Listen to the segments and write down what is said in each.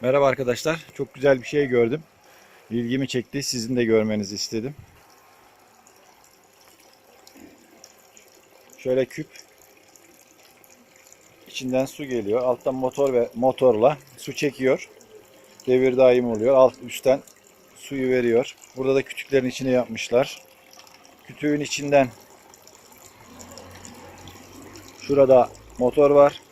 Merhaba arkadaşlar. Çok güzel bir şey gördüm. İlgimi çekti. Sizin de görmenizi istedim. Şöyle küp. İçinden su geliyor. Alttan motor ve motorla su çekiyor. Devir daim oluyor. Alt üstten suyu veriyor. Burada da kütüklerin içine yapmışlar. Kütüğün içinden şurada motor var.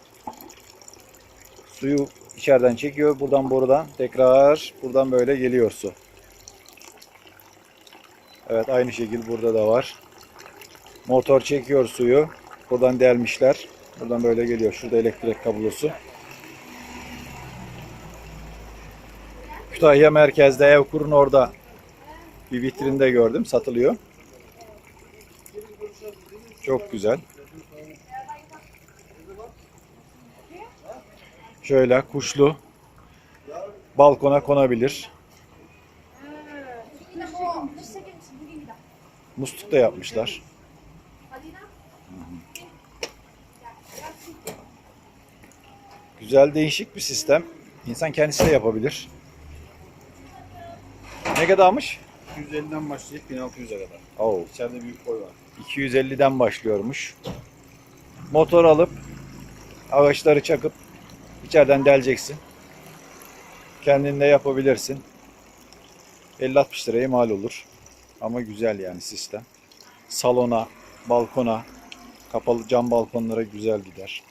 Suyu içeriden çekiyor. Buradan borudan tekrar buradan böyle geliyor su. Evet aynı şekil burada da var. Motor çekiyor suyu. Buradan delmişler. Buradan böyle geliyor. Şurada elektrik kablosu. Kütahya merkezde Evkur'un orada bir vitrinde gördüm. Satılıyor. Çok güzel. Şöyle kuşlu balkona konabilir. Musluk da yapmışlar. Güzel değişik bir sistem. İnsan kendisi de yapabilir. Ne kadarmış? 250'den başlayıp 1600'e kadar. Oo, İçeride büyük boy var. 250'den başlıyormuş. Motor alıp ağaçları çakıp içeriden deleceksin. Kendin de yapabilirsin. 50-60 liraya mal olur. Ama güzel yani sistem. Salona, balkona, kapalı cam balkonlara güzel gider.